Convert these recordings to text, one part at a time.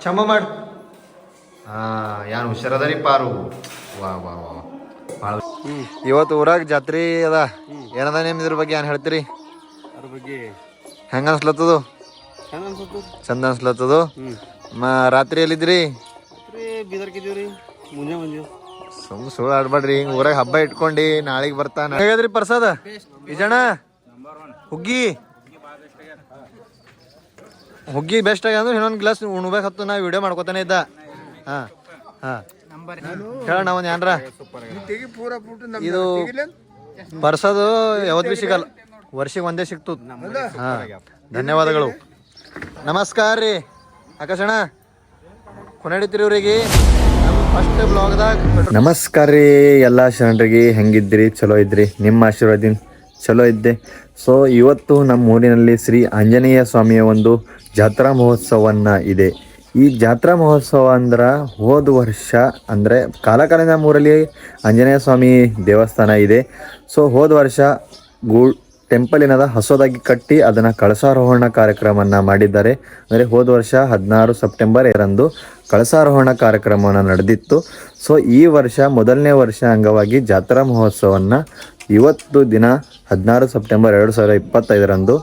ಕ್ಷಮ ಮಾಡು. ಯಾರು ಹುಷಾರದಾರಿ ಪಾರು. ವಾ ವಾ ವಾ ಭಾಳ ಇವತ್ತು ಊರಾಗ ಜಾತ್ರೆ ಅದ. ಏನದ ನಿಮ್ ಇದ್ರ ಬಗ್ಗೆ ಏನು ಹೇಳ್ತೀರಿ? ಅದ್ರ ಬಗ್ಗೆ ಹೆಂಗ ಅನ್ಸ್ಲತ್ತದು? ಚಂದ ಅನ್ಸ್ಲತ್ತದು. ಮ ರಾತ್ರಿ ಎಲ್ಲಿದ್ರಿ? ಮುಂಜಾನೆ ಬಂದೀವಿ. ಸುಮ್ ಸುಳ್ಳು ಆಡ್ಬೇಡ್ರಿ. ಹಿಂಗ ಊರಾಗ ಹಬ್ಬ ಇಟ್ಕೊಂಡಿ ನಾಳೆಗೆ ಬರ್ತಾನ. ಹೇಗದ್ರಿ ಪ್ರಸಾದ? ಹುಗ್ಗಿ? ಹುಗ್ಗಿ ಬೆಸ್ಟ್ ಆಗಿ ಅಂದ್ರೆ ಇನ್ನೊಂದು ಗ್ಲಾಸ್ ಉಣ್ಬೇಕು ಹತ್ತು ನಾ ವಿಡಿಯೋ ಮಾಡ್ಕೊತಾನೆ ಇದ್ದ. ಹಾ ಹಾ. ಹೇಳೋಣ ಒಂದ್ ಏನ್ರ ಇದು ಬರ್ಸೋದು ಯಾವತ್ ಭೀ ಸಿಗಲ್ಲ. ವರ್ಷಕ್ಕೆ ಒಂದೇ ಸಿಕ್ತು ಹಾ, ಧನ್ಯವಾದಗಳು. ನಮಸ್ಕಾರ ರೀ. ಆಕಾಶಣ್ಣ ಕೊನೆಡಿತ್ರಿ ಇವ್ರಿಗೆ ಫಸ್ಟ್ ಬ್ಲಾಗ್ದಾಗ ನಮಸ್ಕಾರ ರೀ, ಎಲ್ಲ ಶರಣರಿಗೆ ಹೆಂಗಿದ್ರಿ ಚಲೋ ಇದ್ರಿ ನಿಮ್ಮ ಆಶೀರ್ವಾದಿನ ಚಲೋ ಇದ್ದೆ. ಸೊ ಇವತ್ತು ನಮ್ಮ ಊರಿನಲ್ಲಿ ಶ್ರೀ ಆಂಜನೇಯ ಸ್ವಾಮಿಯ ಒಂದು ಜಾತ್ರಾ ಮಹೋತ್ಸವನ್ನ ಇದೆ. ಈ ಜಾತ್ರಾ ಮಹೋತ್ಸವ ಅಂದ್ರೆ ಹೋದ ವರ್ಷ ಅಂದರೆ ಕಾಲಕಾಲಿನ ನಮ್ಮೂರಲ್ಲಿ ಆಂಜನೇಯ ಸ್ವಾಮಿ ದೇವಸ್ಥಾನ ಇದೆ. ಸೊ ಹೋದ ವರ್ಷ ಗೂ ಟೆಂಪಲ್ ಏನದ ಹೊಸದಾಗಿ ಕಟ್ಟಿ ಅದನ್ನು ಕಳಸಾರೋಹಣ ಕಾರ್ಯಕ್ರಮವನ್ನು ಮಾಡಿದ್ದಾರೆ. ಅಂದರೆ ಹೋದ ವರ್ಷ ಹದಿನಾರು ಸೆಪ್ಟೆಂಬರ್ ಎರಡರಂದು ಕಳಸಾರೋಹಣ ಕಾರ್ಯಕ್ರಮವನ್ನು ನಡೆದಿತ್ತು. ಸೊ ಈ ವರ್ಷ ಮೊದಲನೇ ವರ್ಷ ಅಂಗವಾಗಿ ಜಾತ್ರಾ ಮಹೋತ್ಸವನ್ನ ಇವತ್ತು ದಿನ ಹದಿನಾರು ಸೆಪ್ಟೆಂಬರ್ ಎರಡು ಸಾವಿರದ ಇಪ್ಪತ್ತೈದರಂದು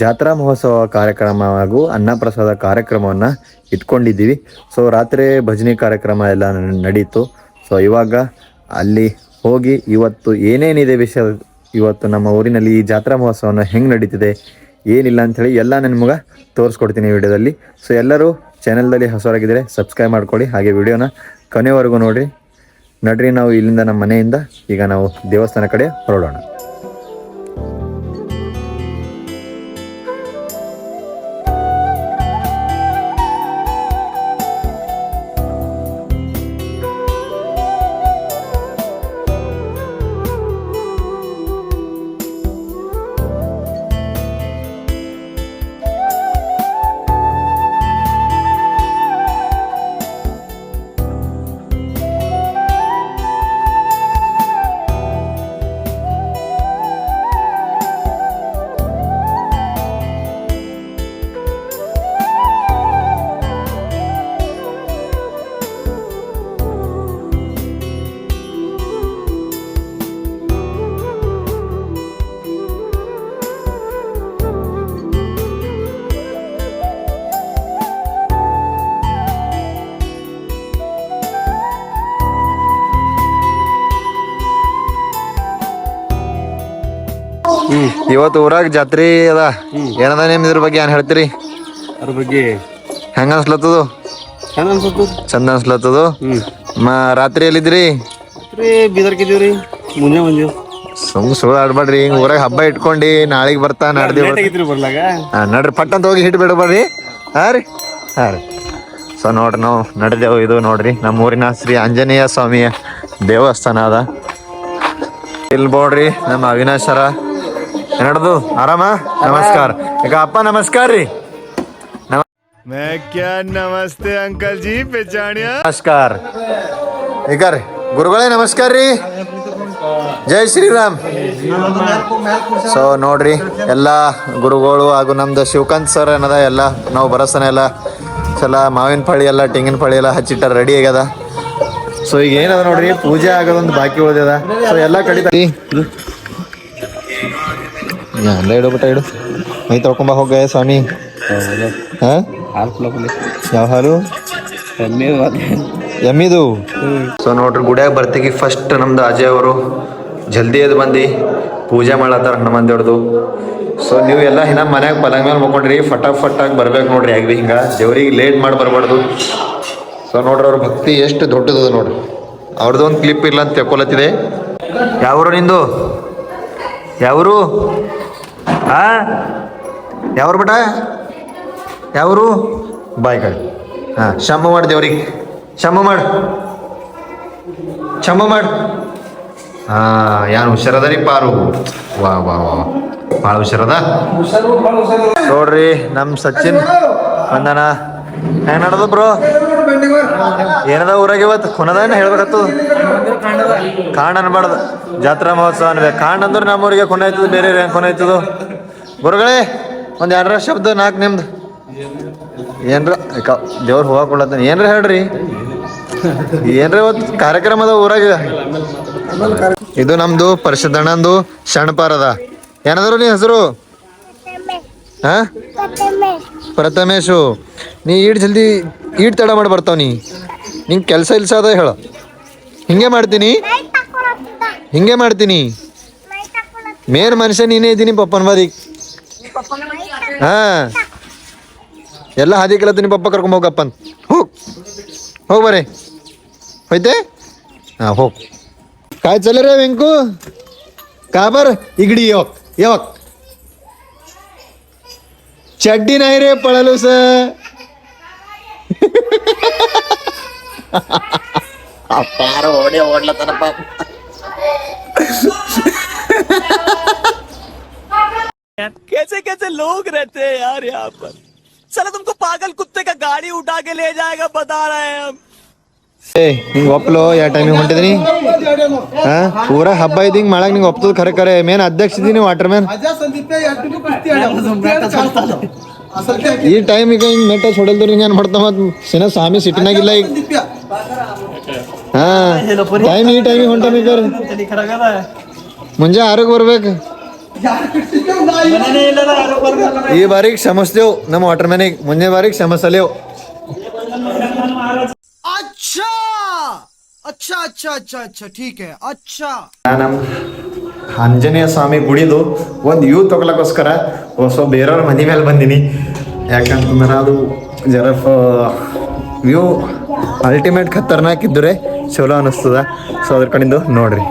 ಜಾತ್ರಾ ಮಹೋತ್ಸವ ಕಾರ್ಯಕ್ರಮ ಹಾಗೂ ಅನ್ನಪ್ರಸಾದ ಕಾರ್ಯಕ್ರಮವನ್ನು ಇಟ್ಕೊಂಡಿದ್ದೀವಿ. ಸೊ ರಾತ್ರಿ ಭಜನೆ ಕಾರ್ಯಕ್ರಮ ಎಲ್ಲ ನಡೀತು. ಸೊ ಇವಾಗ ಅಲ್ಲಿ ಹೋಗಿ ಇವತ್ತು ಏನೇನಿದೆ ವಿಷಯ ಇವತ್ತು ನಮ್ಮ ಊರಿನಲ್ಲಿ ಈ ಜಾತ್ರಾ ಮಹೋತ್ಸವನ ಹೆಂಗೆ ನಡೀತಿದೆ? ಏನಿಲ್ಲ ಅಂಥೇಳಿ ಎಲ್ಲ ನಿಮಗೆ ತೋರಿಸ್ಕೊಡ್ತೀನಿ ವಿಡಿಯೋದಲ್ಲಿ. ಸೊ ಎಲ್ಲರೂ ಚಾನೆಲ್ದಲ್ಲಿ ಹೊಸವರಾಗಿದ್ದರೆ ಸಬ್ಸ್ಕ್ರೈಬ್ ಮಾಡ್ಕೊಳ್ಳಿ. ಹಾಗೆ ವಿಡಿಯೋನ ಕೊನೆವರೆಗೂ ನೋಡಿರಿ. ನಡ್ರಿ ನಾವು ಇಲ್ಲಿಂದ ನಮ್ಮ ಮನೆಯಿಂದ ಈಗ ನಾವು ದೇವಸ್ಥಾನ ಕಡೆ ಹೊರಡೋಣ. ಇವತ್ತು ಊರಾಗ ಜಾತ್ರಿ ಅದ. ಏನದ ನಿಮ್ ಇದ್ರ ಬಗ್ಗೆ ಏನ್ ಹೇಳ್ತೀರಿ? ಅದ್ರ ಬಗ್ಗೆ ಹೆಂಗ ಅನ್ಸ್ಲತ್ತದು? ಚಂದ ಅನ್ಸುತ್ತೆ ಚಂದ ಅನ್ಸ್ಲತ್ತದು? ಮ ರಾತ್ರಿ ಎಲ್ಲಿದ್ರಿ ರೀ ಬೀದರ್ಕಿದ್ದೀವಿ ರೀ ಮುಂಜಾನೆ ಬಂದೀವಿ. ಸುಮ್ ಸುಳ್ಳು ಆಡ್ಬೇಡ್ರಿ. ಹಿಂಗ ಊರಾಗ ಹಬ್ಬ ಇಟ್ಕೊಂಡಿ ನಾಳೆಗೆ ಬರ್ತಾ ನಾಡ್ದಿ ಬರ್ಲಾಗ? ನಡ್ರಿ ಪಟ್ ಅಂತ ಹೋಗಿ ಹಿಟ್ಟು ಬಿಡಬೇಡ್ರಿ ಹಾ ರೀ. ಹಾ ರೀ. ಸೊ ನೋಡ್ರಿ ನಾವು ನಡೆದೇವು ಇದು ನೋಡ್ರಿ. ನಮ್ಮ ಊರಿನ ಶ್ರೀ ಆಂಜನೇಯ ಸ್ವಾಮಿಯ ದೇವಸ್ಥಾನ ಅದ. ಇಲ್ಲಿ ನೋಡ್ರಿ ನಮ್ಮ ಅವಿನಾಶ್ ಎರಡದು ಆರಾಮ? ನಮಸ್ಕಾರ. ಈಗ ಅಪ್ಪ ನಮಸ್ಕಾರ ರೀ. ನಮಸ್ತೆ ಅಂಕಲ್ ಜಿ ಪೆಚಾಣ್ಯ ನಮಸ್ಕಾರ. ಈಗ ರೀ ಗುರುಗಳೇ ನಮಸ್ಕಾರ ರೀ. ಜೈ ಶ್ರೀರಾಮ್. ಸೊ ನೋಡ್ರಿ ಎಲ್ಲ ಗುರುಗಳು ಹಾಗೂ ನಮ್ದು ಶಿವಕಾಂತ್ ಸರ್ ಏನದ ಎಲ್ಲ ನಾವು ಬರಸನ ಎಲ್ಲ ಸಲ ಮಾವಿನ ಪಳಿ ಎಲ್ಲ ತೆಂಗಿನ ಪಳಿ ಎಲ್ಲ ಹಚ್ಚಿಟ್ಟಾರ ರೆಡಿ ಆಗ್ಯದ. ಸೊ ಈಗ ಏನದ ನೋಡ್ರಿ ಪೂಜೆ ಆಗೋದೊಂದು ಬಾಕಿ ಉಳಿದದ. ಸೊ ಎಲ್ಲ ಕಡಿತ ಎಲ್ಲ ಇಡು, ಬಿಟ್ಟ ಇಡು. ಮೈ ತೊಳ್ಕೊಂಬ, ಹೋಗ ಸ್ವಾಮಿ. ಹಾ? ಯಾವ ಹಾಲು? ಎಮ್ಮಿದು. ಸೊ ನೋಡ್ರಿ, ಗುಡಿಯಾಗ ಬರ್ತೀಗಿ ಫಸ್ಟ್ ನಮ್ದು ಅಜಯ್ ಅವರು. ಜಲ್ದಿ ಎದ್ದು ಬಂದು. ಪೂಜೆ ಮಾಡತ್ತಾರ ಹನುಮಾನ್ ದೇವ್ರದು. ಸೊ ನೀವು ಎಲ್ಲ ಇನ್ನ ಮನ್ಯಾಗ ಪಲಂಗ ಮೇಲೆ ಮಕ್ಕೊಂಡ್ರಿ. ಫಟಾಫಟ್ ಆಗಿ ಬರ್ಬೇಕು ನೋಡ್ರಿ ಯಾಕೆ ಹಿಂಗ. ದೇವ್ರಿಗೆ ಲೇಟ್ ಮಾಡಿ ಬರಬಾರ್ದು. ಸೊ ನೋಡ್ರಿ, ಅವ್ರ ಭಕ್ತಿ ಎಷ್ಟು ದೊಡ್ಡದದ ನೋಡ್ರಿ. ಅವ್ರದ್ದು ಒಂದು ಕ್ಲಿಪ್ ಇಲ್ಲ ಅಂತ ತಿಳ್ಕೊಲತ್ತಿದೆ ಯಾವ್ರು ನಿಂದು? ಯಾವರು? ಆ? ಯಾವ್ರು ಬೇಟ? ಯಾವರು? ಬಾಯ್ ಕಡೆ ಹಾಂ, ಶಂಭ ಮಾಡಿ ದೇವ್ರಿಗೆ. ಶಮ ಮಾಡು. ಕ್ಷಮ ಮಾಡು. ಹಾ ಹುಷಾರದ ರೀ ಪಾರು? ವಾ ವಾ ವಾ ಭಾಳ ಹುಷಾರದ? ನೋಡ್ರಿ, ನಮ್ ಸಚಿನ್. ಬಂದನ? ಹೆಂಗೆ ನಡೆದ ಬ್ರೋ? ಏನದ ಊರಾಗ ಇವತ್ತು? ಕೊನದ ಹೇಳ್ಬೇಕತ್ತು? ಕಾಂಡ ಅನ್ಬಾರ್ದು. ಜಾತ್ರಾ ಮಹೋತ್ಸವ ಅನ್ಬೇಕು. ಕಾಂಡ ಅಂದ್ರೆ ನಮ್ಮೂರಿಗೆ ಕೊನೆ ಆಯ್ತದ, ಬೇರೆ ಏನ್ ಕೊನೆ ಆಯ್ತದ? ಗುರುಗಳೇ, ಒಂದ್ ಎರಡರ ಶಬ್ದ, ನಾಲ್ಕು ನಿಮ್ದು. ಏನ್ರ ದೇವ್ರ ಹೂವ ಕೊಡ್ಲತ್ತಾನ. ಏನ್ರ ಹೇಳ್ರಿ? ಏನ್ರ ಇವತ್ತು ಕಾರ್ಯಕ್ರಮ ಅದ ಊರಾಗ ಇದು ನಮ್ದು ಪರಿಷದಣ್ಣಂದು ಶಣಪಾರದ ಏನದ್ರು ನೀ ಹೆಸರು? ಹಾಂ? ಪ್ರಥಮೇಶು, ನೀ ಈಡ್ ಜಲ್ದಿ ಈಡ್ ತಡ ಮಾಡಿ ಬರ್ತಾವ ನೀ. ನಿಂಗೆ ಕೆಲಸ ಇಲ್ಸ ಅದ ಹೇಳ. ಹಿಂಗೆ ಮಾಡ್ತೀನಿ? ಹಿಂಗೆ ಮಾಡ್ತೀನಿ? ಮೇನ್ ಮನುಷ್ಯ ನೀನೇ ಇದ್ದೀನಿ ಪಪ್ಪನ ಬಾದಿ. ಹಾಂ. ಎಲ್ಲ ಹಾದಿ ಕೇಳತ್ತೀನಿ ಪಪ್ಪ ಕರ್ಕೊಂಡ್ ಹೋಗಪ್ಪನ್ ಹೋಗ್. ಹೋಗ್ ಬರ್ರಿ ಹೋಯ್ತೆ? ಹಾಂ, ಹೋಗ್. ಕಾಯ್ ಚಲರೇ ವೆಂಕು? ಕಾಬರ್ ಇಗಡಿ ಯಾವಾಗ ಯಾವಾಗ चड्डी नहीं रे पळालो स। कैसे कैसे लोग रहते हैं यार यहाँ पर? चलो तुमको पागल कुत्ते का गाड़ी उठा के ले जाएगा बता रहे हैं हम। ಏ ಹಿಂಗೆ ಒಪ್ಲು ಯಾವ ಟೈಮಿಗೆ ಹೊಂಟಿದ್ರಿ? ಹಾ? ಪೂರಾ ಹಬ್ಬ ಇದ್ದು ಹಿಂಗೆ ಮಾಡಕ್ ನಿಂಗೆ ಒಪ್ತದ ಖರೆ ಖರೆ. ಮೇನ್ ಅಧ್ಯಕ್ಷ ಇದೀನಿ ವಾಟರ್ ಮ್ಯಾನ್ ಈ ಟೈಮ್ ಈಗ ಹಿಂಗೆ ನೆಟ್ಟ ಹೊಡೆಲ್ದ್ರು ಹಿಂಗೆ ಏನು ಮಾಡ್ತಾವ ಮತ್ತು ಸಿನ ಸ್ವಾಮಿ ಸಿಟ್ಟಿನಾಗಿಲ್ಲ ಈಗ. ಹಾ. ಟೈಮ್ ಈ ಟೈಮಿಗೆ ಹೊಂಟಾನ ಮುಂಜಾ ಆರೋಗ್ಯ ಬರ್ಬೇಕು. ಈ ಬಾರಿಗೆ ಕ್ಷಮಿಸ್ತೇವು ನಮ್ಮ ವಾಟರ್ ಮ್ಯಾನಿಗೆ ಮುಂಜಾನೆ ಬಾರಿಗೆ ಕ್ಷಮಿಸಲೇವು अच्छा अच्छा अच्छा अच्छा अच्छा ठीक है अच्छा ನಮ್ಮ ಆಂಜನೇಯ ಸ್ವಾಮಿ ಗುಡಿದು ಒಂದು ವ್ಯೂ ತಗೊಳಕ್ಕೋಸ್ಕರ ಹೊಸ ಬೇರೆಯವ್ರ ಮನೆ ಮೇಲೆ ಬಂದೀನಿ ಯಾಕಂತಂದ್ರೆ ಅದು ಜರ ವ್ಯೂ ಅಲ್ಟಿಮೇಟ್ ಖತರ್ನಾಕ್ ಇದ್ದರೆ ಚಲೋ ಅನಿಸ್ತದ ಸೊ ಅದ್ರ ಕಡೆಯಿಂದ ನೋಡ್ರಿ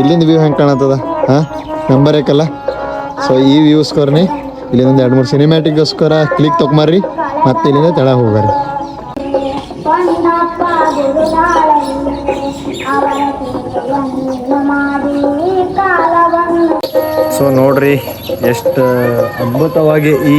ಇಲ್ಲಿಂದ ವ್ಯೂ ಹೆಂಗೆ ಕಾಣತ್ತದ ಹಾಂ ನಂಬರ್ ಏಕಲ್ಲ ಸೊ ಈ ವ್ಯೂಸ್ಕೋರ್ನಿ ಇಲ್ಲಿಂದ ಎರಡು ಮೂರು ಸಿನಿಮ್ಯಾಟಿಕ್ಗೋಸ್ಕರ ಕ್ಲಿಕ್ ತೊಗೊಂಬರ್ರಿ ಮತ್ತೆ ಇಲ್ಲಿಂದ ತಳ ಹೋಗಾರೆ. ಸೊ ನೋಡ್ರಿ, ಎಷ್ಟು ಅದ್ಭುತವಾಗಿ ಈ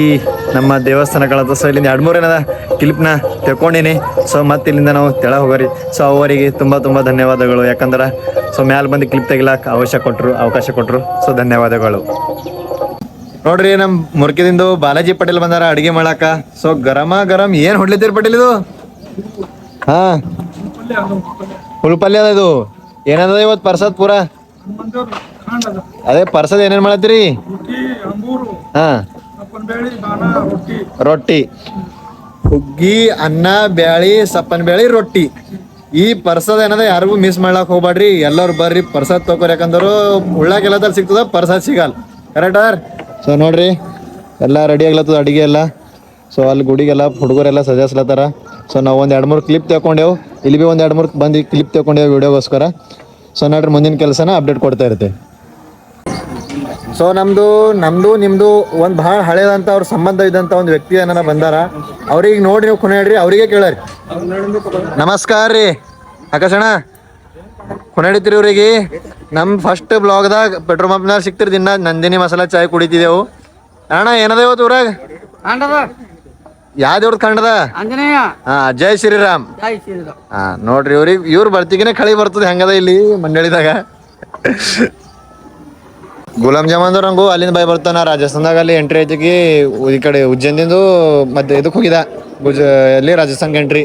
ನಮ್ಮ ದೇವಸ್ಥಾನ ಕಾಣುತ್ತೆ ಸೊ ಇಲ್ಲಿಂದ ಎರಡು ಮೂರು ಏನದ ಕ್ಲಿಪ್ನ ತೆಕ್ಕೊಂಡಿನಿ. ಸೊ ಮತ್ತೆ ಇಲ್ಲಿಂದ ನಾವು ತೆಳ ಹೋಗೋರಿ. ಸೊ ಅವರಿಗೆ ತುಂಬ ತುಂಬ ಧನ್ಯವಾದಗಳು. ಯಾಕಂದ್ರೆ ಸೊ ಮ್ಯಾಲೆ ಬಂದು ಕ್ಲಿಪ್ ತೆಗಿಲಾಕ ಅವಶ್ಯ ಕೊಟ್ಟರು ಅವಕಾಶ ಕೊಟ್ಟರು ಸೊ ಧನ್ಯವಾದಗಳು. ನೋಡ್ರಿ, ನಮ್ ಮುರ್ಕಿದಿಂದ ಬಾಲಾಜಿ ಪಟೇಲ್ ಬಂದಾರ, ಅಡಿಗೆ ಮಾಡಾಕ. ಸೊ, ಗರಮ ಗರಂ, ಏನು ಹೊಡ್ಲಿತ್ತೀರಿ ಪಟೇಲ್ ಇದು? ಹಾ. ಹುಲ್ ಪಲ್ಯ ಅದ ಇದು. ಏನದ ಇವತ್ತು ಪರ್ಸದ್ ಪೂರ? ಅದೇ ಪರ್ಸದ್ ಏನೇನ್ ಮಾಡತ್ತೀರಿ? ಹಾ. ರೊಟ್ಟಿ. ಹುಗ್ಗಿ, ಅನ್ನ, ಬ್ಯಾಳಿ, ಸಪ್ಪನ್ ಬ್ಯಾಳಿ, ರೊಟ್ಟಿ. ಈ ಪರ್ಸದ ಏನದ ಯಾರಿಗೂ ಮಿಸ್ ಮಾಡ್ಲಾಕ್ ಹೋಗ್ಬೇಡ್ರಿ ಎಲ್ಲರೂ ಬರ್ರಿ, ಪರ್ಸದ್ ತಗೋರಿ ಯಾಕಂದ್ರು ಉಳ್ಳಾಗೆಲ್ಲದಲ್ಲಿ ಸಿಗ್ತದ, ಪರ್ಸದ್ ಸಿಗಲ್ಲ. ಕರೆಕ್ಟರ್ ಸೊ ನೋಡ್ರಿ, ಎಲ್ಲ ರೆಡಿ ಆಗ್ಲತ್ತದ ಅಡಿಗೆ ಎಲ್ಲ? ಸೊ ಅಲ್ಲಿ ಗುಡಿಗೆಲ್ಲ ಹುಡುಗರೆಲ್ಲ ಸಜಾಸ್ಲತ್ತಾರ ಸೊ ನಾವು ಒಂದು ಎರಡು ಮೂರು ಕ್ಲಿಪ್ ತಗೊಂಡೇವು. ಇಲ್ಲಿ ಬಿ ಒಂದು ಎರಡು ಮೂರು ಬಂದು ಕ್ಲಿಪ್ ತಗೊಂಡೇವು ವಿಡಿಯೋಗೋಸ್ಕರ ಸೊ ನೋಡ್ರಿ, ಮುಂದಿನ ಕೆಲಸನ ಅಪ್ಡೇಟ್ ಕೊಡ್ತಾ ಇರ್ತೀವಿ ಸೊ ನಮ್ದು ನಮ್ದು ನಿಮ್ಮದು ಒಂದು ಭಾಳ ಹಳೇದಂತ ಅವ್ರ ಸಂಬಂಧ ಇದ್ದಂತ ಒಂದು ವ್ಯಕ್ತಿ ಏನಾರ ಬಂದಾರ. ಅವ್ರಿಗೆ ನೋಡಿ ನೀವು ಕೊನೆಡ್ರಿ ಅವರಿಗೆ ಕೇಳರಿ. ನಮಸ್ಕಾರ ರೀ ಆಕಾಶಣ್ಣ. ಕೊನೆಡಿತೀರಿ ಇವ್ರಿಗೆ? ನಮ್ಮ ಫಸ್ಟ್ ಬ್ಲಾಗ್ದಾಗ ಪೆಟ್ರೋಲ್ ಪಂಪ್ನಾಗ ಸಿಕ್ತಿರ್ ದಿನ ನಂದಿನಿ ಮಸಾಲ ಚಾಯ್ ಕುಡಿತಿದ್ದೆವು. ಅಣ್ಣ ಏನದ ಇವತ್ತು ಊರಾಗ? ಯಾವ್ದು ಇವ್ರದ್ ಕಂಡದ? ಹಾ ಜೈ ಶ್ರೀರಾಮ್. ಹಾ ನೋಡ್ರಿ ಇವ್ರಿಗೆ ಇವ್ರ ಬರ್ತಿಗೆನೆ ಕಳಿ ಬರ್ತದೆ ಹೆಂಗದ ಇಲ್ಲಿ ಮಂಡಳಿದಾಗ. ಗುಲಾಬ್ ಜಾಮೂನ್ ನಂಗು ಅಲ್ಲಿಂದ ಬಾಯ್ ಬರ್ತಾನ ರಾಜಸ್ಥಾನದಾಗ ಅಲ್ಲಿ ಎಂಟ್ರಿ ಐತಿಗಿ ಈ ಕಡೆ ಉಜ್ಜೈನ್ದಿಂದು ಮತ್ತೆ ಇದಕ್ಕೆ ಹೋಗಿದ. ಗುಜ ಅಲ್ಲಿ ರಾಜಸ್ಥಾನ್ಗೆ ಎಂಟ್ರಿ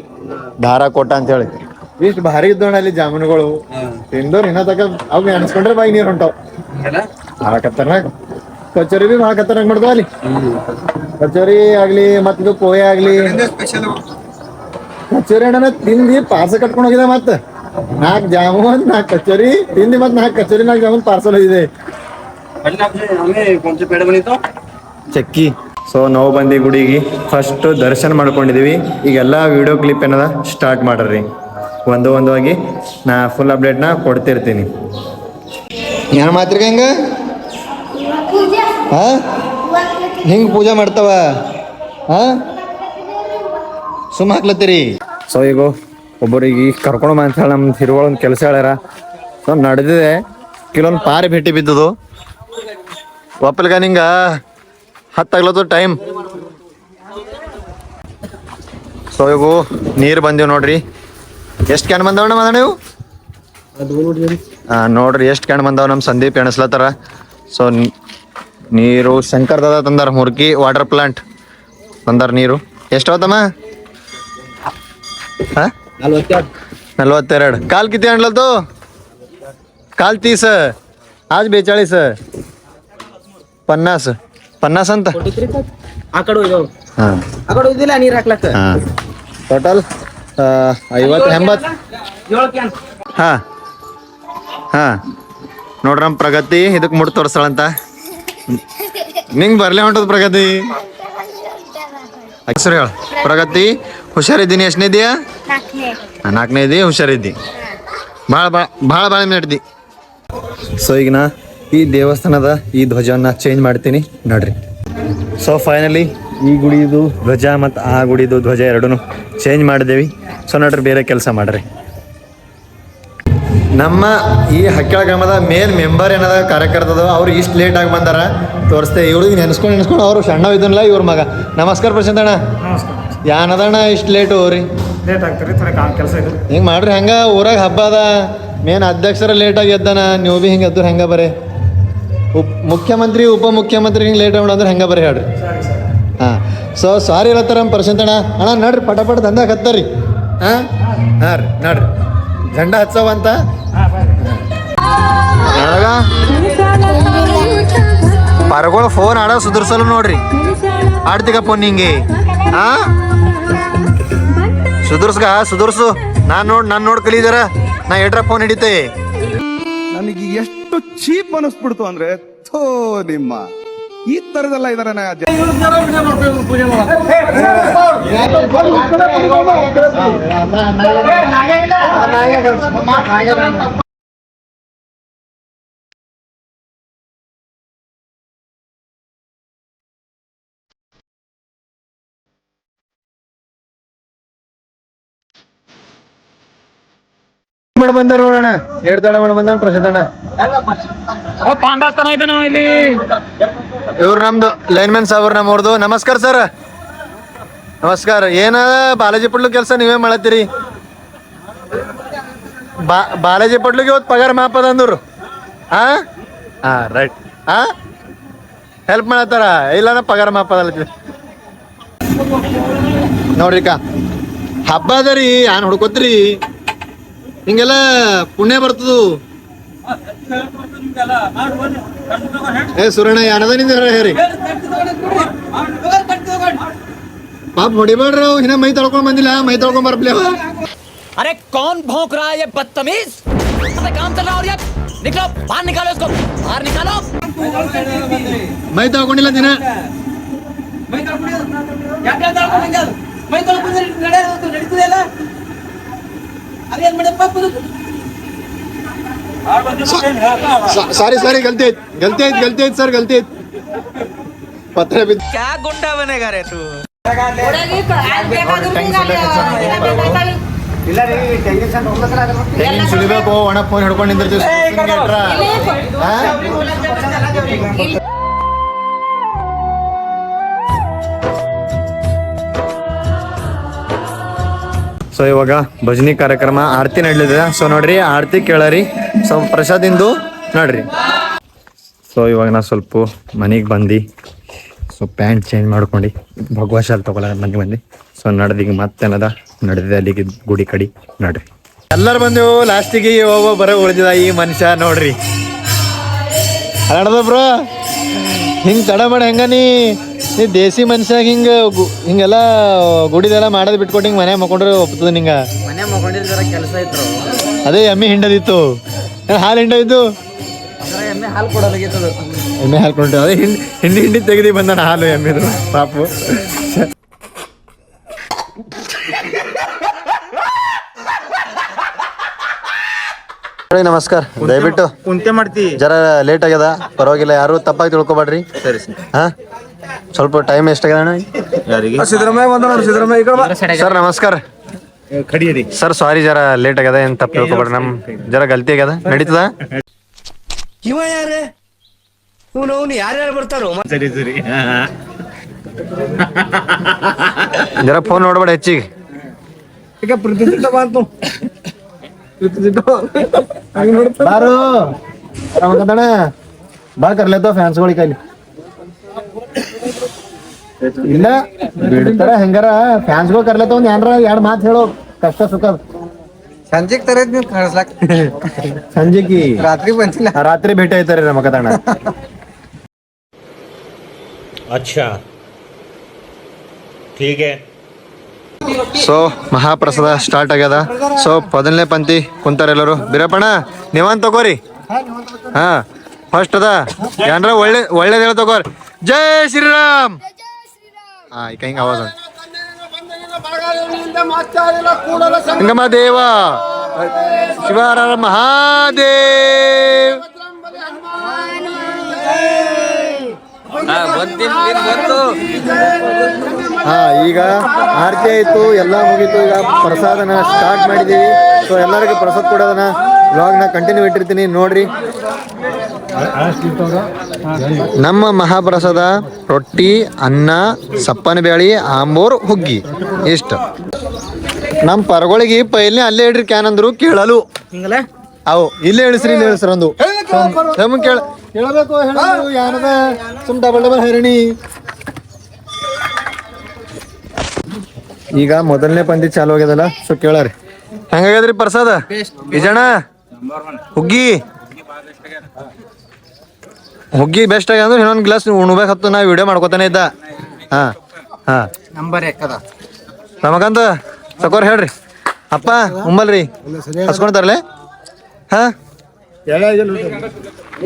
ಧಾರಾ ಕೋಟ ಅಂತ ಹೇಳಿ. ಇಷ್ಟು ಭಾರಿ ಇದ್ದೋಣ ಅಲ್ಲಿ ಜಾಮೂನುಗಳು. ತಿಂದೋರ್ ಇನ್ನ ತಕ ಅವ್ ಅನ್ಸ್ಕೊಂಡ್ರೆ ಬಾಯಿ ನೀರ್ ಹೊಂಟಾವ್. ಭಾಳ ಖತರ್ನಾಕ್ ಕಚೋರಿ ಬಿ ಖತರ್ನಾಕ್ ಮಾಡ್ತಾವ ಅಲ್ಲಿ. ಕಚೋರಿ ಆಗ್ಲಿ ಮತ್ ಇದು ಪೋಯೆ ಆಗ್ಲಿ. ಕಚೋರಿ ಅಣ್ಣ ತಿಂದಿ ಪಾರ್ಸ ಕಟ್ಕೊಂಡು ಹೋಗಿದೆ ಮತ್ತ. ನಾಕ್ ಜಾಮೂನ್ ನಾಲ್ಕು ಕಚೋರಿ ತಿಂದಿ ಮತ್ ನಾಲ್ಕು ಕಚೋರಿ ನಾಲ್ಕು ಜಾಮೂನ್ ಪಾರ್ಸಲ್ ಹೋಗಿದೆ. ಚಕ್ಕಿ. ಸೊ ನಾವು ಬಂದಿ ಗುಡಿಗೆ ಫಸ್ಟ್ ದರ್ಶನ ಮಾಡ್ಕೊಂಡಿದೀವಿ. ಈಗೆಲ್ಲ ವಿಡಿಯೋ ಕ್ಲಿಪ್ ಏನದ? ಸ್ಟಾರ್ಟ್ ಮಾಡ್ರಿ. ಒಂದು ಒಂದು ಆಗಿ ನಾ ಫುಲ್ ಅಪ್ಡೇಟ್ನ ಕೊಡ್ತಿರ್ತೀನಿ. ಏನು ಮಾತ್ರ ಹೆಂಗ? ಹಾಂ? ಹಿಂಗೆ ಪೂಜೆ ಮಾಡ್ತಾವ? ಹಾಂ? ಸುಮ್ಮ ಹಾಕ್ಲತ್ತೀರಿ? ಸೊ ಈಗ ಒಬ್ಬರಿಗೆ ಕರ್ಕೊಂಡು ಅಂತ ಹೇಳಿ ನಮ್ಮ ಹಿರುಗಳೊಂದು ಕೆಲಸ ಹೇಳ್ಯಾರ. ಸೊ ನಡೆದಿದೆ. ಕೆಲವೊಂದು ಪಾರಿ ಭೇಟಿ ಬಿದ್ದದು. ಒಪ್ಪಲ್ಗ ನಿಂಗ ಹತ್ತಾಗ್ಲತ್ತು ಟೈಮ್ ಸೊ ಈಗ ನೀರು ಬಂದೀವಿ ನೋಡ್ರಿ. ಎಷ್ಟು ಕ್ಯಾನ್ ಬಂದವಣ್ಣ ಮದಣ್ಣ ನೀವು ನೋಡ್ರಿ ಎಷ್ಟು ಕ್ಯಾನ್ ಬಂದಾವ ನಮ್ಮ ಸಂದೀಪ್ ಎಣಸ್ಲತ್ತಾರ. ಸೊ ನೀರು ಶಂಕರ್ ದಾದ ತಂದಾರ ಮುರ್ಗಿ ವಾಟರ್ ಪ್ಲಾಂಟ್ ತಂದಾರ ನೀರು. ಎಷ್ಟಾವತ್ತಮ್ಮ ನಲ್ವತ್ತೆರಡು. ಕಾಲ್ ಕಿತಿ ಅಣ್ಲತ್ತು? ಕಾಲ್ ತೀಸ. ಆಜ್ ಬೇಚಾಳಿಸ ಪನ್ನಾಸ್. ಪನ್ನಾಸ್ ಅಂತ. ಹಾಕ್ಲಕ್ಕ? ಟೋಟಲ್ ಐವತ್ತು ಎಂಬತ್ತು ಹಾಂ. ಹಾಂ. ನೋಡ್ರಿ ನಮ್ಮ ಪ್ರಗತಿ ಇದಕ್ಕೆ ಮುಟ್ಟು ತೋರಿಸ್ತಾಳಂತ. ನಿಂಗೆ ಬರಲೇ ಹೊಂಟದ ಪ್ರಗತಿ. ಹೆಸರು ಹೇಳು. ಪ್ರಗತಿ, ಹುಷಾರಿದ್ದೀನಿ ಎಷ್ಟನೇ ಇದೆಯಾ ನಾಲ್ಕನೇ ಇದೆಯಾ ಹುಷಾರಿದ್ದಿ. ಭಾಳ ಭಾಳ ಭಾಳ ಭಾಳ ನೆಡ್ದಿ ಸೊ ಈಗ ನಾ ಈ ದೇವಸ್ಥಾನದ ಈ ಧ್ವಜವನ್ನ ಚೇಂಜ್ ಮಾಡ್ತೀನಿ. ನೋಡ್ರಿ. ಸೊ ಫೈನಲಿ ಈ ಗುಡಿದು ಧ್ವಜ ಮತ್ತು ಆ ಗುಡಿದು ಧ್ವಜ ಎರಡೂ ಚೇಂಜ್ ಮಾಡಿದೇವಿ. ಸೊ ನೋಡ್ರಿ ಬೇರೆ ಕೆಲಸ ಮಾಡ್ರಿ. ನಮ್ಮ ಈ ಹಕ್ಕಳ ಗ್ರಾಮದ ಮೇನ್ ಮೆಂಬರ್ ಏನದ ಕಾರ್ಯಕರ್ತದ ಅವ್ರು ಇಷ್ಟು ಲೇಟ್ ಆಗಿ ಬಂದಾರ. ತೋರಿಸ್ತೆ ಇವ್ರಿಗೆ ನೆನೆಸ್ಕೊಂಡು ನೆನೆಸ್ಕೊಂಡು ಅವರು ಸಣ್ಣ ಇದ್ದನಲ್ಲ ಇವ್ರ ಮಗ. ನಮಸ್ಕಾರ ಪ್ರಶಾಂತ್ ಅಣ್ಣ. ಯಾನದಣ್ಣ ಇಷ್ಟು ಲೇಟು ರೀ ಲೇಟ್ ಆಗ್ತಾರೆ ಕೆಲಸ ಇದೆ. ಹಿಂಗೆ ಮಾಡ್ರಿ ಹಂಗ ಊರಾಗ ಹಬ್ಬ ಅದ. ಮೇನ್ ಅಧ್ಯಕ್ಷರ ಲೇಟಾಗಿ ಎದ್ದಾನ ನೀವು ಭೀ ಹಿಂಗೆ ಎದ್ದು ಹೆಂಗೆ ಬರೇ ಉಪ್ ಮುಖ್ಯಮಂತ್ರಿ ಉಪಮುಖ್ಯಮಂತ್ರಿ ಹಿಂಗೆ ಲೇಟ್ ಅಂದ್ರೆ ಹೆಂಗ ಬರೀ ಹೇಳ್ರಿ. ಹಾಂ ಸೊ ಸಾರಿ ಇರತ್ತಾರ ಪ್ರಶಾಂತ್ ಅಣ್ಣ. ಅಣ್ಣ ನಡ್ರಿ ಪಟ ಪಟ ದಂದಾಗ ಹತ್ತರಿ ಹಾಂ? ಹಾಂ ರೀ, ನೋಡ್ರಿ. ಜಂಡ ಹಚ್ಚವಂತ ಅಂತ? ಪರಗಳು ಫೋನ್ ಆಡ ಸುಧರ್ಸಲು ನೋಡ್ರಿ. ಆಡ್ತಿಗ ಫೋನ್ ಹಿಂಗೆ ಹಾಂ? ಸುಧರ್ಸ್ಗ ಸುಧರ್ಸು ನಾನ್ ನೋಡ್ ನಾನ್ ನೋಡ್ ಕಲಿದಾರ. ನಾ ಎಡ್ರ ಫೋನ್ ಹಿಡಿತೆ? ನನಗೆ ಎಷ್ಟು ಚೀಪ್ ಅನಿಸ್ಬಿಡ್ತು ಅಂದ್ರೆ ಥೋ ನಿಮ್ಮ. ಈ ತರದೆಲ್ಲ ಇದಾರೆ ಮಾಡ ಬಂದಾರ ನೋಡೋಣ. ಎರಡ್ ತಡ ಮಾಡ ಬಂದ ಪ್ರಶಾಂತ್ ಅಣ್ಣ. ಪಾಂಡಾಸ್ತನ ಇದೆ ನಾವು ಇಲ್ಲಿ. ಇವ್ರು ನಮ್ದು ಲೈನ್ಮನ್ ಸಾವ್ರ ನಮ್ಮವ್ರದ್ದು ನಮಸ್ಕಾರ ಸರ್ ನಮಸ್ಕಾರ. ಏನ ಬಾಲಾಜಿ ಪಡ್ಲು ಕೆಲಸ ನೀವೇ ಮಾಡತ್ತೀರಿ? ಬಾ ಬಾಲಾಜಿ ಪಡ್ಲಿಗೆ ಇವತ್ತು ಪಗಾರ ಮಾಪದ ಅಂದ್ರು. ಹಾ ಹಾ ರೈಟ್ ಹಾ ಹೆಲ್ಪ್ ಮಾಡತ್ತಾರ? ಇಲ್ಲ ನಾ ಪಗಾರ ಮಾಪದಲ್ಲ ನೋಡ್ರಿ ಕಾ ಹಬ್ಬ ಅದ ರೀ ಯಾನ್ ಹುಡ್ಕೋತ್ರಿ? ಹಿಂಗೆಲ್ಲ ಪುಣ್ಯ ಬರ್ತದು? ಏ ಸುರಣ ಯಾನದ ನಿಂದ ಹೇರಿ ಪಾಪ ಹೊಡಿಬೇಡ್ರ ಅವ್ ಇನ್ನ ಮೈ ತೊಳ್ಕೊಂಡ್ ಬಂದಿಲ್ಲ ಮೈ ತೊಳ್ಕೊಂಡ್ ಬರ್ಪ್ಲೆ ಅರೆ ಕೌನ್ ಭೌಂಕ್ ರಾ ಯೆ ಬದತಮೀಸ್ ಅದೆ ಕಾಮ್ ಚಲ್ ಔರ್ ಯೆ ನಿಕಾಲೋ ಇಸ್ಕೋ ನಿಕಾಲೋ. ಮೈ ತೊಳ್ಕೊಂಡಿಲ್ಲ ದಿನ. ಮೈ ತೊಳ್ಕೊಂಡಿಲ್ಲ. ತೊಳ್ಕೊಂಡಿಲ್ಲ? ನಡೆಯೋದು ನಡೀತದೆ ಅಲ್ಲ? ಅದೇನ್ ಸಾರಿ ಸಾರಿ ಗಲ್ತಿ ಐತ್ ಗಲ್ತಿ ಐತ್ ಗಲ್ತಿ ಆಯ್ತು ಸರ್ ಗಲ್ತಿ ಐತ್ ಪತ್ರ ಬಿದ್ದು ಒಣ ಫೋನ್ ಹಿಡ್ಕೊಂಡು ನಿಂತಿರ್ತೀವಿ ಸೊ ಇವಾಗ ಭಜನಿ ಕಾರ್ಯಕ್ರಮ ಆರತಿ ನಡಲಿದೆ. ಸೊ ನೋಡ್ರಿ ಆರತಿ ಕೇಳರಿ. ಸೊ ಪ್ರಸಾದಿಂದು ನೋಡ್ರಿ. ಸೊ ಇವಾಗ ನಾ ಸ್ವಲ್ಪ ಮನೆಗೆ ಬಂದು. ಸೊ ಪ್ಯಾಂಟ್ ಚೇಂಜ್ ಮಾಡ್ಕೊಂಡು. ಭಗವಾ ಶಾಲ್ ತಗೊಳ ಮನೆಗೆ ಬಂದು. ಸೊ ನಡೆದೀಗ ಮತ್ತೇನದ? ನಡೆದಿದೆ ಅಲ್ಲಿಗೆ ಗುಡಿ ಕಡಿ. ನೋಡ್ರಿ. ಎಲ್ಲರೂ ಬಂದೆವು ಲಾಸ್ಟಿಗೆ ಹೋಗೋ ಬರೋ ಉಳಿದಿದ ಈ ಮನುಷ್ಯ ನೋಡ್ರಿ. ಬ್ರೋ. ಹಿಂಗೆ ತಡ ಮಾಡ ಹೆಂಗ ನೀ? ನೀ ದೇಸಿ ಮನುಷ್ಯ ಹಿಂಗೆ ಹಿಂಗೆಲ್ಲ ಗುಡಿದೆಲ್ಲ ಮಾಡೋದು ಬಿಟ್ಕೊಟ್ಟು ಹಿಂಗೆ ಮನೆ ಮಕ್ಕೊಂಡ್ರೆ ಒಪ್ತದ ನಿಂಗ? ಮನೆ ಮಕ್ಕೊಂಡಿರ ಕೆಲಸ ಇತ್ತು ಅದೇ ಎಮ್ಮೆ ಹಿಂಡದಿತ್ತು. ಹಾಲು ಹಿಂಡದಿತ್ತು? ಎಮ್ಮೆ ಹಾಲು ಕೊಡೋದಾಗಿತ್ತು ಎಮ್ಮೆ ಹಾಲು ಕೊಡ್ತೀವಿ. ಅದೇ ಹಿಂಡಿ ಹಿಂಡಿ ಹಿಂಡಿ ತೆಗೆದು ಬಂದಾನ ಹಾಲು ಎಮ್ಮೆದು ಪಾಪು. ಹೇಳಿ ನಮಸ್ಕಾರ. ದಯವಿಟ್ಟು ಕುಂತೆ ಮಾಡ್ತಿ. ಜರ ಲೇಟ್ ಆಗ್ಯದ. ಪರವಾಗಿಲ್ಲ ಯಾರು ತಪ್ಪಾಗಿ ತಿಳ್ಕೊಬೇಡ್ರಿ. ಸರಿ ಸರಿ. ಹಾ? ಸ್ವಲ್ಪ ಟೈಮ್ ಎಷ್ಟಾಗ್ಯದ ಅಣ್ಣ? ಯಾರಿಗೆ? ಸಿದ್ದರಾಮಯ್ಯ ಬಂದ ನೋಡಿ ಸಿದ್ದರಾಮಯ್ಯ ಈ ಕಡೆ ಬಾ. ಸರ್ ನಮಸ್ಕಾರ. ಕಡಿಯರಿ. ಸರ್ ಸಾರಿ ಜರ ಲೇಟ್ ಆಗ್ಯದ. ಏನ್ ತಪ್ಪು ತಿಳ್ಕೊಬೇಡ್ರಿ. ನಮ್ ಜರ ಗಲ್ತಿ ಆಗ್ಯದ. ನಡೀತದ? ಇವ ಯಾರೇ? ಇವನು ಅವನು ಯಾರ್ಯಾರು ಬರ್ತಾರೋ? ಸರಿ ಸರಿ. ಜರ ಫೋನ್ ನೋಡ್ಬೇಡ ಹೆಚ್ಚಿಗೆ. ಈಗ ಪ್ರತಿಷ್ಠಿತ ಬಂತು ಬಾರು ರಮಕಂದಣ ಬಾ ಕರ್ಲೇತೋ ಫ್ಯಾನ್ಸ್ಗಳಿಗೆ ಕೈಲಿ ಇಲ್ಲ ಬಿಡ್ತಾರ ಹೆಂಗಾರ ಫ್ಯಾನ್ಸ್ಗಳು ಕರ್ಲತ್ತ ಒಂದ್ ಏನ್ರ ಎರಡ್ ಮಾತು ಹೇಳೋ ಕಷ್ಟ ಸುಖ ಸಂಜೆಗ್ ತರದ್ ನೀವು ಕಳ್ಸ್ಲಾಕ್ ಸಂಜೆಗಿ ರಾತ್ರಿ ಬಂದಿಲ್ಲ ರಾತ್ರಿ ಭೇಟಿ ಆಯ್ತಾರೆ ನಮ್ಮ ಕದಣ್ಣ अच्छा ठीक है ಸೊ ಮಹಾಪ್ರಸಾದ ಸ್ಟಾರ್ಟ್ ಆಗ್ಯದ. ಸೊ ಮೊದಲನೇ ಪಂಕ್ತಿ ಕುಂತಾರ ಎಲ್ಲರೂ. ಬೀರಪ್ಪಣ್ಣ, ನೀವಂತ ತಗೋರಿ. ಹಾ ಫಸ್ಟ್ ಅದ. ಏನ್ರ ಒಳ್ಳೆ, ಒಳ್ಳೇದ್ ಹೇಳ ತಗೋರಿ. ಜೈ ಶ್ರೀರಾಮ್. ಹಾ ಈಗ ಹಿಂಗ ಆವಾಜ ಹಿಂಗಮ್ಮ ದೇವ ಶಿವಾರ ಮಹಾದೇವ್. ಬಂತು ಹಾ ಈಗ ಆರತಿ ಆಯ್ತು ಎಲ್ಲ ಮುಗೀತು. ಈಗ ಪ್ರಸಾದನ ಸ್ಟಾರ್ಟ್ ಮಾಡಿದೀವಿ. ಸೊ ಎಲ್ಲರಿಗೂ ಪ್ರಸಾದ ಕೊಡೋದನ್ನ ವ್ಲಾಗ್ನ ಕಂಟಿನ್ಯೂ ಇಟ್ಟಿರ್ತೀನಿ. ನೋಡ್ರಿ. ನಮ್ಮ ಮಹಾಪ್ರಸಾದ ರೊಟ್ಟಿ ಅನ್ನ ಸಪ್ಪನ ಬ್ಯಾಳಿ ಆಂಬೂರ್ ಹುಗ್ಗಿ. ಇಷ್ಟ. ನಮ್ಮ ಪರಗಳಿಗೆ ಪೈಲೆ ಅಲ್ಲೇ ಇಡ್ರಿ ಕ್ಯಾನ್ ಅಂದ್ರು ಕೇಳಲು. ಅವು ಇಲ್ಲೇ ಇಳಿಸ್ರಿ ಇಲ್ಲೇ ಇಳಿಸ್ರಿ ಅಂದು ಕೇಳ ಕೇಳಬೇಕು ಸುಮ್ ಡಬಲ್ ಡಬಲ್ ಹರಣಿ. ಈಗ ಮೊದಲನೇ ಪಂದ್ಯ ಚಾಲು ಆಗ್ಯದಲ್ಲ ಸೊ ಕೇಳಾರಿ. ಹೆಂಗಾಗ್ಯದ್ರಿ ಪ್ರಸಾದ? ಬಿಜಣ ಹುಗ್ಗಿ? ಹುಗ್ಗಿ ಬೆಸ್ಟ್ ಆಗ್ಯದ ಅಂದ್ರೆ ಇನ್ನೊಂದು ಗ್ಲಾಸ್ ಉಣ್ಬೇಕತ್ತು ನಾ ವಿಡಿಯೋ ಮಾಡ್ಕೊತಾನೆ ಇದ್ದ. ಹಾ ಹಾ. ನಂಬರ್ ಎಕ್ಕದ ನಮಗಂತ ಸಕೋರ್ ಹೇಳ್ರಿ. ಅಪ್ಪ ಉಮ್ಮಲ್ರಿ ಹಸ್ಕೊಂಡ್ತಾರಲೆ ಹಾ?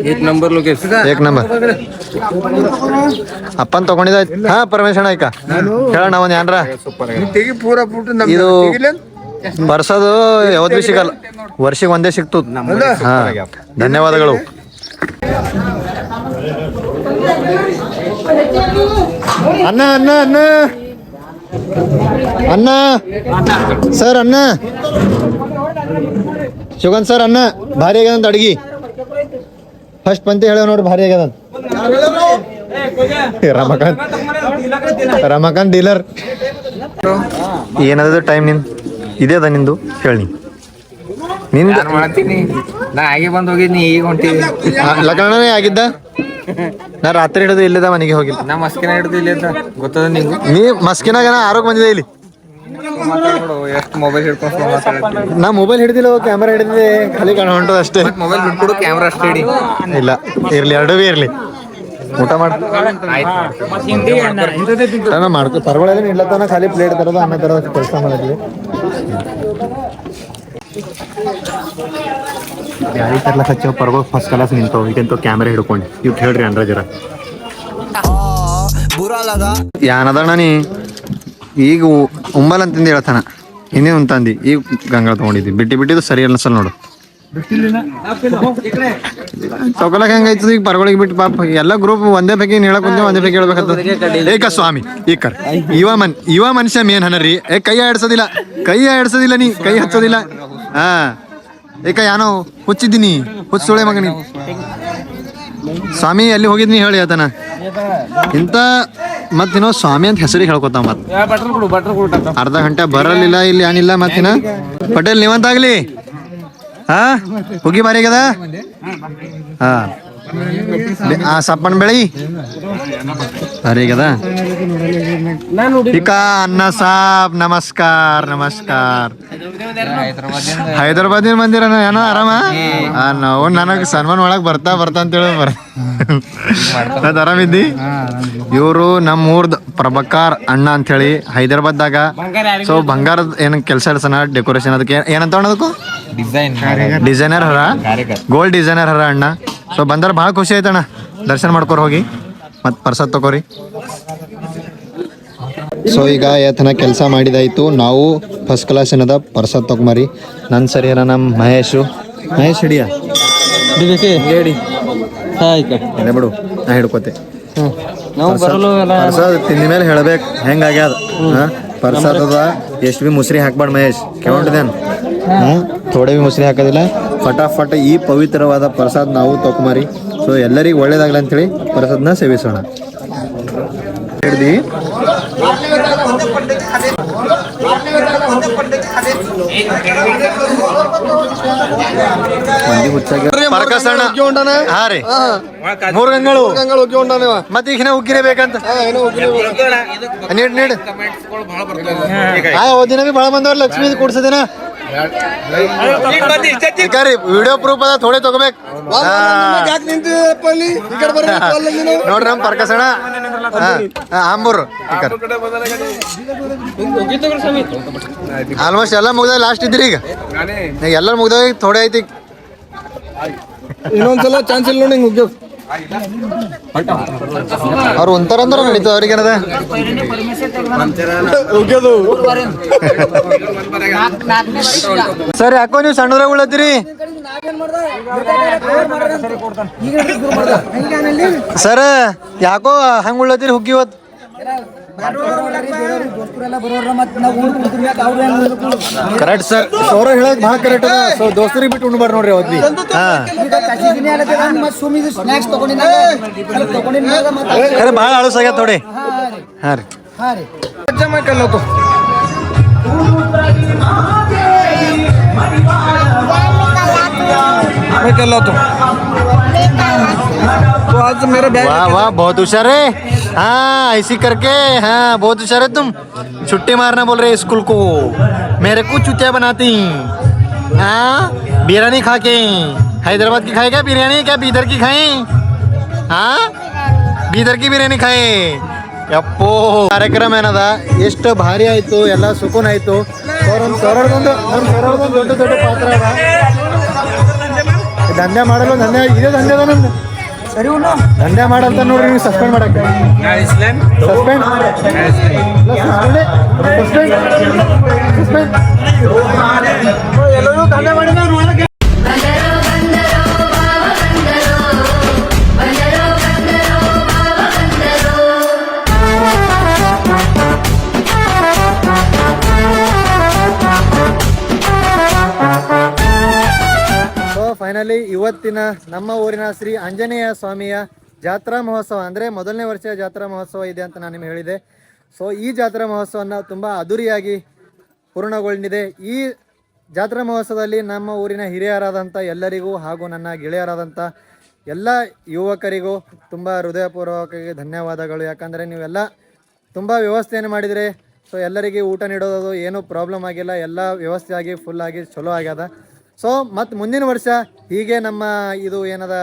ಏಟ್ ನಂಬರ್ ಲೊಕೇಶನ್ एक ನಂಬರ್. ಅಪ್ಪನ್ ತಗೊಂಡಿದ್ದಾಯ್ತು ಹಾ ಪರಮೇಶಣ್ಣ ಆಯ್ಕ ಹೇಳಣ್ಣ ಒಂದ್ ಏನ್ರ ಇದು ಬರ್ಸೋದು ಯಾವತ್ತು ಭೀ ಸಿಗಲ್ಲ. ವರ್ಷಕ್ಕೆ ಒಂದೇ ಸಿಕ್ತು ಹಾ ಧನ್ಯವಾದಗಳು. ಅನ್ನ ಅನ್ನ ಅನ್ನ ಅನ್ನ ಸರ್ ಅನ್ನ ಶುಗನ್ ಸರ್ ಅನ್ನ ಭಾರಿ ಆಗ್ಯದಂತ ಅಡ್ಗಿ. ಫಸ್ಟ್ ಪಂತಿ ಹೇಳ ನೋಡ್ರಿ ಭಾರಿ ಆಗ್ಯದ ರಮಕಾಂತ್. ರಮಕಾಂತ್ ಡೀಲರ್ ಏನದ ಟೈಮ್ ನಿಂದು? ಇದೇ ಅದ ನಿಂದು? ಹೇಳಿ ನಿಂದ? ಮಾಡ್ತೀನಿ. ನಾ ಹಾಗೆ ಬಂದ್ ಹೋಗಿದ್ನಿ ಈಗ ಹೊಂಟಿವಿ. ಲಗ್ನನೇ ಆಗಿದ್ದ? ನಾ ರಾತ್ರಿ ಹಿಡಿದು ಇಲ್ಲದ ಮನೆಗೆ ಹೋಗಿಲ್ಲ ನಾ ಮಸ್ಕಿನ ಹಿಡಿದು ಇಲ್ಲಿದ್ದ ಅಂತ ಗೊತ್ತದ ನಿಂಗೆ? ನೀ ಮಸ್ಕಿನಾಗ ನಾ ಆರೋಗ್ಯ ಬಂದಿದೆ ಇಲ್ಲಿ. ಎಷ್ಟು ಮೊಬೈಲ್ ಹಿಡ್ಕೊಂಡು ನಾ ಮೊಬೈಲ್ ಹಿಡಿದಿಲ್ಲ ಕ್ಯಾಮ್ರಾ ಹಿಡಿದಿದೆ ಖಾಲಿ ಕಾಣ ಹೊಂಟದ ಅಷ್ಟೇ. ಮೊಬೈಲ್ ಬಿಟ್ಬಿಡು ಕ್ಯಾಮ್ರಾ ಅಷ್ಟೇ ಹಿಡಿ ಇಲ್ಲ ಇರ್ಲಿ ಎರಡೂ ಬಿ ಇರ್ಲಿ. ಊಟ ಮಾಡ್ತಾನ ನಾನು ಮಾಡ್ಕೊ ಪರವಾಗಿಲ್ಲ ಇಡ್ಲತ್ತಾನ ಖಾಲಿ ಪ್ಲೇಟ್ ತರೋದು ಆಮೇಲೆ ತರೋದು ಕೆಲಸ ಮಾಡಿದ್ವಿ. ಯಾರಿ ತರ್ಲಕ್ ಹಚ್ಚೋ ಪರ್ವ ಫಸ್ಟ್ ಕ್ಲಾಸ್ ನಿಂತವು ಈಗಂತೂ ಕ್ಯಾಮ್ರಾ ಹಿಡ್ಕೊಂಡು. ಇವ್ ಹೇಳ್ರಿ ಅನ್ರ ಜರ. ಯಾನದಣ್ಣ ನೀ? ಈಗ ಉಂಬಲ್ ಅಂತಂದು ಹೇಳ್ತಾನ. ಇನ್ನೇ ಉಂತಂದಿ ಈಗ ಗಂಗಾಳ ತಗೊಂಡಿದ್ವಿ ಬಿಟ್ಟಿ ಬಿಟ್ಟಿದ್ದು ಸರಿ ಅನ್ಸಲ್ ನೋಡು. ತಗೊಳಕ್ ಹೆಂಗಾಯ್ತದ ಈಗ ಬರ್ಗೊಳಗ್ ಬಿಟ್ಟು ಪಾಪ ಎಲ್ಲ ಗ್ರೂಪ್ ಒಂದೇ ಬಗ್ಗೆ ಹೇಳಕ್ ಒಂದೇ ಒಂದೇ ಬಗ್ಗೆ ಹೇಳ್ಬೇಕಂತ ಏಕ ಸ್ವಾಮಿ, ಈ ಕರ್. ಇವ ಮನ್ ಯುವ ಮನುಷ್ಯ ಮೇನ್ ಹನರಿ ಏ, ಕೈ ಆಡ್ಸೋದಿಲ್ಲ. ಕೈ ಆಡ್ಸೋದಿಲ್ಲ ನೀ. ಕೈ ಹಚ್ಚೋದಿಲ್ಲ. ಹಾ. ಏಕ ಯಾನೋ ಹುಚ್ಚಿದ್ದೀನಿ ಹುಚ್ಚುಳೆ ಮಗನಿ ಸ್ವಾಮಿ ಅಲ್ಲಿ ಹೋಗಿದ್ನಿ ಹೇಳಿ ಆತನ ಇಂತ ನಾವು ಸ್ವಾಮಿ ಅಂತ ಹೆಸರಿಗೆ ಹೇಳ್ಕೊತಾವ ಮತ್ತೆ. ಅರ್ಧ ಗಂಟೆ ಬರಲಿಲ್ಲ ಇಲ್ಲಿ ಏನಿಲ್ಲ ಮತ್ತಿನ ಪಟೇಲ್ ನೀವಂತಾಗ್ಲಿ? ಹಾ? ಹುಗಿ ಬಾರಿ ಆಗ್ಯದ? ಹಾ. ಸಪ್ಪನ್ ಬೆಳಿ? ಬಾರಿ ಕದಾ ಇಕ ಅನ್ನ ಸಾಬ್ ನಮಸ್ಕಾರ ನಮಸ್ಕಾರ. ಹೈದರಾಬಾದಿನ ಬಂದಿರ ಏನೋ ಆರಾಮ? ನಾವು ನನಗ್ ಸನ್ಮಾನ್ ಒಳಗ್ ಬರ್ತಾ ಬರ್ತಾ ಅಂತೇಳಿ ಬರ್ ಅದ್ ಆರಾಮಿದ್ದಿ? ಇವರು ನಮ್ಮ ಊರ್ದ ಪ್ರಭಕಾರ್ ಅಣ್ಣ ಅಂತೇಳಿ ಹೈದರಾಬಾದ್ದಾಗ. ಸೊ ಬಂಗಾರದ ಏನ್ ಕೆಲಸ ಇಡ್ಸನ ಡೆಕೋರೇಷನ್ ಅದಕ್ಕೆ ಏನ್- ಏನಂತ ಅನ್ನೋದಕ್ಕೂ ಡಿಸೈನ್ ಡಿಸೈನರ್ ಹರ? ಗೋಲ್ಡ್ ಡಿಸೈನರ್ ಹರ ಅಣ್ಣ. ಸೊ ಬಂದ್ರೆ ಭಾಳ ಖುಷಿ ಆಯ್ತಣ್ಣ. ದರ್ಶನ ಮಾಡ್ಕೊರ್ ಹೋಗಿ. ಮತ್ ಪರ್ಸದ್ ತಗೋರಿ. ಸೊ ಈಗ ಯತ್ನ ಕೆಲಸ ಮಾಡಿದಾಯ್ತು. ನಾವು ಫಸ್ಟ್ ಕ್ಲಾಸ್ ಏನದ? ಪರ್ಸದ್ ತಗೊಂಬರಿ ನನ್ನ ಸರಿ ಅಲ್ಲ ನಮ್ಮ ಮಹೇಶು. ಮಹೇಶ್ ಹಿಡಿಯ. ಹೇಳಿ. ಇಲ್ಲ ಬಿಡು ನಾ ಹಿಡ್ಕೋತೆ. ಪರ್ಸಾದ ತಿಂದ ಮೇಲೆ ಹೇಳ್ಬೇಕು. ಹೆಂಗಾಗ್ಯಾದ ಹಾ? ಅದ. ಎಷ್ಟು ಬಿ ಮುಸ್ರಿ ಹಾಕ್ಬಾರ್ದು ಮಹೇಶ್. ಕೇಳ್ದೇನು ಹ್ಮ್. ಥೋಡೆ ಬಿ ಮುಸ್ರಿ ಹಾಕೋದಿಲ್ಲ? ಫಟಾಫಟ್ ಈ ಪವಿತ್ರವಾದ ಪ್ರಸಾದ್ ನಾವು ತೊಕೊಂಬರಿ ಸೊ ಎಲ್ಲರಿಗೂ ಒಳ್ಳೇದಾಗ್ಲಿ ಅಂತೇಳಿ ಪ್ರಸಾದ್ನ ಸೇವಿಸೋಣ. ಹಿಡ್ದಿ ಪರ್ಕಸಣ್ಣ ಹಾ ರೀ. ಮೂರ್ ಗಂಗಳು ಮತ್ತೆ ಈಗ ಉಗ್ಗಿರೇ ಬೇಕಂತ? Need need. ಓದಿನ ಬಿ ಬಹಳ ಬಂದವ್ರ ಲಕ್ಷ್ಮೀ ಕೊಡ್ಸದಿನ ರೀ ವಿಡಿಯೋ ಪ್ರೂಫ್ ಅದ ಥೋಡೆ ತಗೋಬೇಕು. ನೋಡ್ರಿ ನಮ್ ಪರ್ಕಸಣ ಆಂಬೂರು ಆಲ್ಮೋಸ್ಟ್ ಎಲ್ಲ ಮುಗ್ದ ಲಾಸ್ಟ್ ಇದ್ರಿ ಈಗ. ಈಗ ಎಲ್ಲ ಮುಗ್ದ ಥೋಡೆ ಐತಿ. ಇನ್ನೊಂದ್ಸಲ ಚಾನ್ಸ್ ಇಲ್ಲ ನೋಡಿ ಹಿಂಗ್ ಅವ್ರು ಒಂಥರಂದ್ರ ನಡೀತು ಅವ್ರಿಗೆ ಏನದ? ಸರ್ ಯಾಕೋ ನೀವು ಸಣ್ಣವ್ರಾಗ ಉಳತ್ತೀರಿ ಸರ್ ಯಾಕೋ ಹಂಗ ಉಳ್ಳತ್ತೀರಿ ಹುಗ್ಗಿ ಇವತ್ತು. ಕರೆಕ್ಟ್ ಸರ್ ಸೌರ ಹೇಳೋದು ಭಾಳ ಕರೆಕ್ಟ್ ಅದ. ಸೊ ದೋಸ್ತರಿಗೆ ಬಿಟ್ಟು ಉಣ್ಬಾರ್ದು ನೋಡ್ರಿ ಅವತ್ತು ಹಾ. ಖರೆ ಭಾಳ ಆಳಸ್ ಆಗ್ಯಾದ ನೋಡಿ. ಹಾ ರೀ. वाह वाह बहुत होशियार है हाँ ऐसी करके हाँ बहुत होशियार है तुम छुट्टी मारना बोल रहे स्कूल को मेरे को चुतिया बनाती हाँ बिरयानी खा के हैदराबाद की खाएगा बिरयानी क्या बीदर की खाए हाँ ಬೀದರ್ ಕಿ ಬಿರಿಯಾನಿ ಖಾಯಿ ಯಪ್ಪೋ ಕಾರ್ಯಕ್ರಮ ಏನದ ಎಷ್ಟು ಭಾರಿ ಆಯ್ತು ಎಲ್ಲ ಸುಕೂನ್ ಆಯ್ತು ಸೊ ನಮ್ಮ ಸರಳದೊಂದು ನಮ್ಮ ಸರಳದೊಂದು ದೊಡ್ಡ ದೊಡ್ಡ ಪಾತ್ರ ಅದ ದಂಧೆ ಮಾಡಲು ದಂಧೆ ಇದೇ ದಂಧೆ ಅದ ನಮ್ದು ಸರಿ ದಂಧೆ ಮಾಡಂತ ನೋಡ್ರಿ ನೀವು ಸಸ್ಪೆಂಡ್ ಮಾಡಕ್ಕೆ ಸಸ್ಪೆಂಡ್ ಸಸ್ಪೆಂಡ್ ಸಸ್ಪೆಂಡ್ ಎಲ್ಲರೂ ದಂಧೆ ಮಾಡಿದ್ರೆ ಇವತ್ತಿನ ನಮ್ಮ ಊರಿನ ಶ್ರೀ ಆಂಜನೇಯ ಸ್ವಾಮಿಯ ಜಾತ್ರಾ ಮಹೋತ್ಸವ ಅಂದರೆ ಮೊದಲನೇ ವರ್ಷ ಜಾತ್ರಾ ಮಹೋತ್ಸವ ಇದೆ ಅಂತ ನಾನು ನಿಮಗೆ ಹೇಳಿದೆ. ಸೊ ಈ ಜಾತ್ರಾ ಮಹೋತ್ಸವನ ತುಂಬ ಅದ್ದೂರಿಯಾಗಿ ಪೂರ್ಣಗೊಂಡಿದೆ ಈ ಜಾತ್ರಾ ಮಹೋತ್ಸವದಲ್ಲಿ ನಮ್ಮ ಊರಿನ ಹಿರಿಯರಾದಂಥ ಎಲ್ಲರಿಗೂ ಹಾಗೂ ನನ್ನ ಗೆಳೆಯರಾದಂಥ ಎಲ್ಲ ಯುವಕರಿಗೂ ತುಂಬ ಹೃದಯಪೂರ್ವಕವಾಗಿ ಧನ್ಯವಾದಗಳು. ಯಾಕಂದರೆ ನೀವೆಲ್ಲ ತುಂಬ ವ್ಯವಸ್ಥೆಯನ್ನು ಮಾಡಿದರೆ. ಸೊ ಎಲ್ಲರಿಗೆ ಊಟ ನೀಡೋದು ಏನೂ ಪ್ರಾಬ್ಲಮ್ ಆಗಿಲ್ಲ. ಎಲ್ಲ ವ್ಯವಸ್ಥೆ ಆಗಿ ಫುಲ್ ಆಗಿ ಚಲೋ ಆಗ್ಯದ. ಸೊ ಮತ್ತು ಮುಂದಿನ ವರ್ಷ ಹೀಗೆ ನಮ್ಮ ಇದು ಏನದ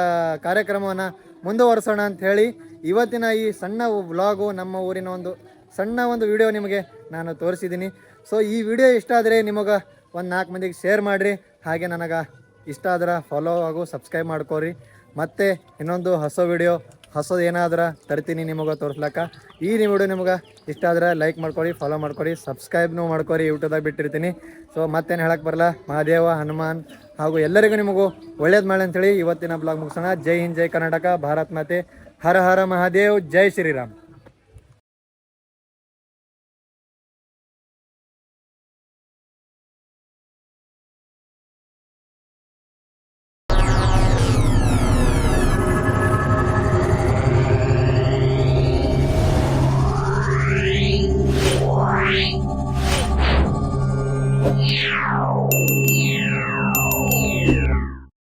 ಕಾರ್ಯಕ್ರಮವನ್ನು ಮುಂದುವರಿಸೋಣ ಅಂತ ಹೇಳಿ ಇವತ್ತಿನ ಈ ಸಣ್ಣ ವ್ಲಾಗು ನಮ್ಮ ಊರಿನ ಒಂದು ಸಣ್ಣ ಒಂದು ವಿಡಿಯೋ ನಿಮಗೆ ನಾನು ತೋರಿಸಿದ್ದೀನಿ. ಸೊ ಈ ವಿಡಿಯೋ ಇಷ್ಟ ಆದರೆ ನಿಮಗೆ ಒಂದು ನಾಲ್ಕು ಮಂದಿಗೆ ಶೇರ್ ಮಾಡಿರಿ. ಹಾಗೆ ನನಗೆ ಇಷ್ಟ ಆದ್ರೆ ಫಾಲೋ ಹಾಗೂ ಸಬ್ಸ್ಕ್ರೈಬ್ ಮಾಡ್ಕೋರಿ. ಮತ್ತೆ ಇನ್ನೊಂದು ಹೊಸ ವಿಡಿಯೋ ಹೊಸದು ಏನಾದ್ರೆ ತರ್ತೀನಿ ನಿಮಗೆ ತೋರಿಸ್ಲಕ್ಕ. ಈ ವಿಡಿಯೋ ನಿಮ್ಗೆ ಇಷ್ಟ ಆದ್ರೆ ಲೈಕ್ ಮಾಡ್ಕೊಡಿ ಫಾಲೋ ಮಾಡ್ಕೊಡಿ ಸಬ್ಸ್ಕ್ರೈಬ್ನು ಮಾಡ್ಕೊರಿ ಯೂಟ್ಯೂಬ್ದಾಗ ಬಿಟ್ಟಿರ್ತೀನಿ. ಸೊ ಮತ್ತೇನು ಹೇಳಕ್ಕೆ ಬರಲ್ಲ, ಮಹಾದೇವ, ಹನುಮಾನ್ ಹಾಗೂ ಎಲ್ಲರಿಗೂ ನಿಮಗೂ ಒಳ್ಳೇದು ಮಾಡಿ ಅಂತೇಳಿ ಇವತ್ತಿನ ಬ್ಲಾಗ್ ಮುಗಿಸೋಣ. ಜೈ ಹಿಂದ್, ಜೈ ಕರ್ನಾಟಕ, ಭಾರತ್ ಮಾತೆ. ಹರ ಹರ ಮಹಾದೇವ್, ಜೈ ಶ್ರೀರಾಮ್.